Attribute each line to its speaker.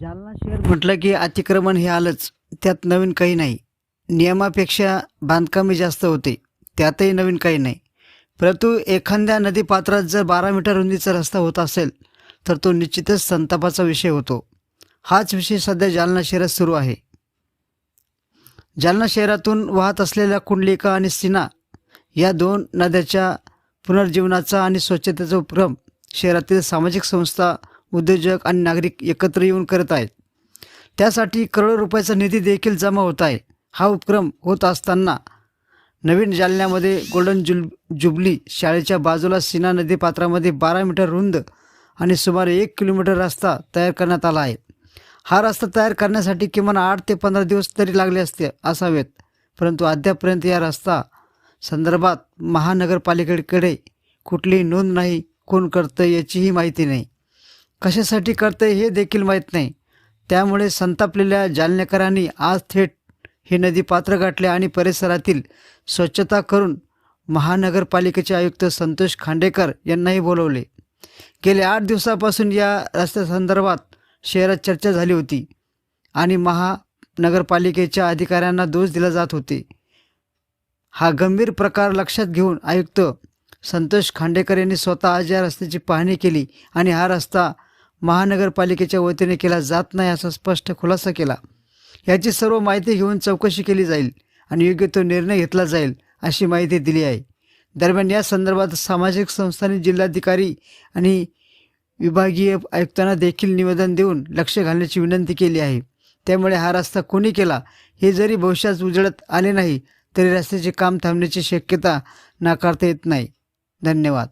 Speaker 1: जालना शहर म्हटलं की अतिक्रमण हे आलंच. त्यात नवीन काही नाही. नियमापेक्षा बांधकामे जास्त होते. त्यातही नवीन काही नाही. परंतु एखाद्या नदीपात्रात जर बारा मीटर रुंदीचा रस्ता होत असेल तर तो निश्चितच संतापाचा विषय होतो. हाच विषय सध्या जालना शहरात सुरू आहे. जालना शहरातून वाहत असलेल्या कुंडलिका आणि सिना या दोन नद्याच्या पुनर्जीवनाचा आणि स्वच्छतेचा उपक्रम शहरातील सामाजिक संस्था उद्योजक आणि नागरिक एकत्र येऊन करत आहेत. त्यासाठी करोडो रुपयाचा निधी देखील जमा होत आहे. हा उपक्रम होत असताना नवीन जालन्यामध्ये गोल्डन जुल जुबली शाळेच्या बाजूला सीना नदी पात्रामध्ये बारा मीटर रुंद आणि सुमारे एक किलोमीटर रस्ता तयार करण्यात आला आहे. हा रस्ता तयार करण्यासाठी किमान आठ ते पंधरा दिवस तरी लागले असते असावेत. परंतु अद्यापर्यंत या रस्ता संदर्भात महानगरपालिकेकडे कुठलीही नोंद नाही कोण करतं याचीही माहिती नाही. कशासाठी करतं हे देखील माहीत नाही. त्यामुळे संतापलेल्या जालनेकरांनी आज थेट हे नदी पात्र गाठले आणि परिसरातील स्वच्छता करून महानगरपालिकेचे आयुक्त संतोष खांडेकर यांनाही बोलवले. गेल्या आठ दिवसापासून या रस्त्यासंदर्भात शहरात चर्चा झाली होती आणि महानगरपालिकेच्या अधिकाऱ्यांना दोष दिला जात होते. हा गंभीर प्रकार लक्षात घेऊन आयुक्त संतोष खांडेकर यांनी स्वतः आज या रस्त्याची पाहणी केली आणि हा रस्ता महानगरपालिकेच्या वतीने केला जात नाही असा स्पष्ट खुलासा केला. याची सर्व माहिती घेऊन चौकशी केली जाईल आणि योग्य तो निर्णय घेतला जाईल अशी माहिती दिली आहे. दरम्यान या संदर्भात सामाजिक संस्थांनी जिल्हाधिकारी आणि विभागीय आयुक्तांना देखील निवेदन देऊन लक्ष घालण्याची विनंती केली आहे. त्यामुळे हा रस्ता कोणी केला हे जरी भविष्यात उजळत आले नाही तरी रस्त्याचे काम थांबण्याची शक्यता नाकारता येत नाही. धन्यवाद.